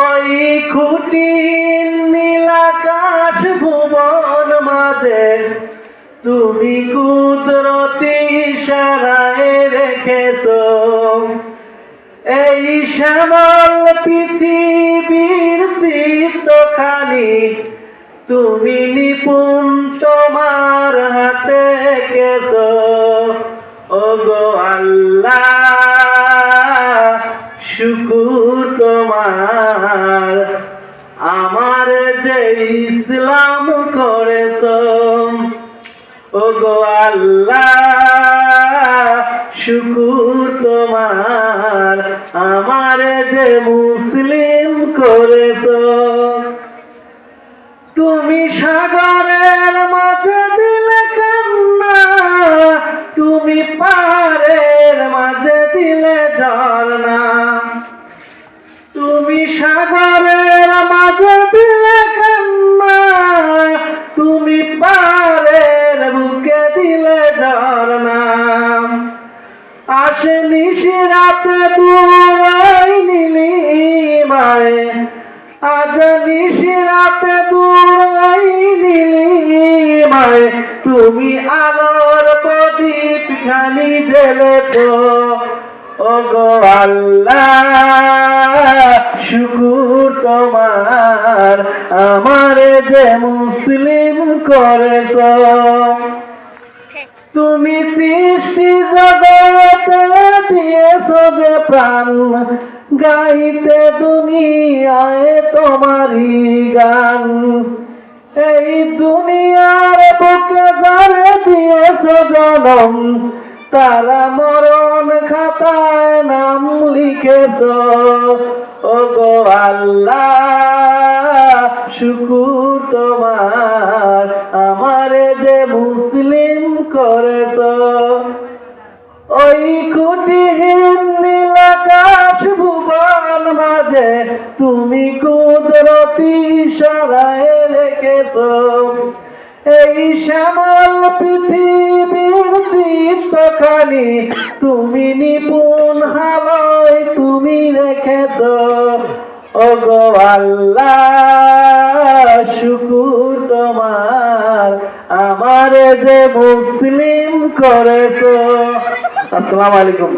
ওই খুঁটি নীলাকাশ ভুবন মাঝে। তুমি কুদরতি ইশারায় রেখেছ। এই শ্যামল পৃথিবীর চিত্তখানি, তুমি নিপুণ তোমার হাতে কেছ ও গো আল্লাহ আমার যে ইসলাম করেছ ও গো আল্লাহ, শুকুর তোমার। আমার যে মুসলিম করেছ, তুমি সাগরের মাঝে দিলে কান্না, তুমি পারের মাঝে দিলে ঝর্ণা। তুমি সাগরের ঝর্ণা আসে নিশিরাতে দুয়াই নীলি মায়ে আজ নিশিরাতে দুয়াই নীলি মায়ে তুমি আলোর প্রদীপ খানি জ্বেলেছ। ও গো আল্লাহ, শুকুর তোমার। আমার যে মুসলিম করেছ। তুমি সৃষ্টি জগতে দিয়েছ যে প্রাণ, গাইতে দুনিয়ায় তোমারই গান। এই দুনিয়ার বুকে যারে দিয়েছ জনম, তারা মরণ খাতায় নাম লিখেছ। ও গো আল্লাহ, শুকুর তোমার কুটিহীন নীলাকাশ ভুবন মাঝে তুমি কুদরতি সরায় রেখেছ। এই শ্যামল পৃথিবীর চিত্রখানি তুমি নিপুণ হালয় তুমি রেখেছ। ও গো আল্লাহ! আমার যে মুসলিম করেছ। আসসালামু আলাইকুম।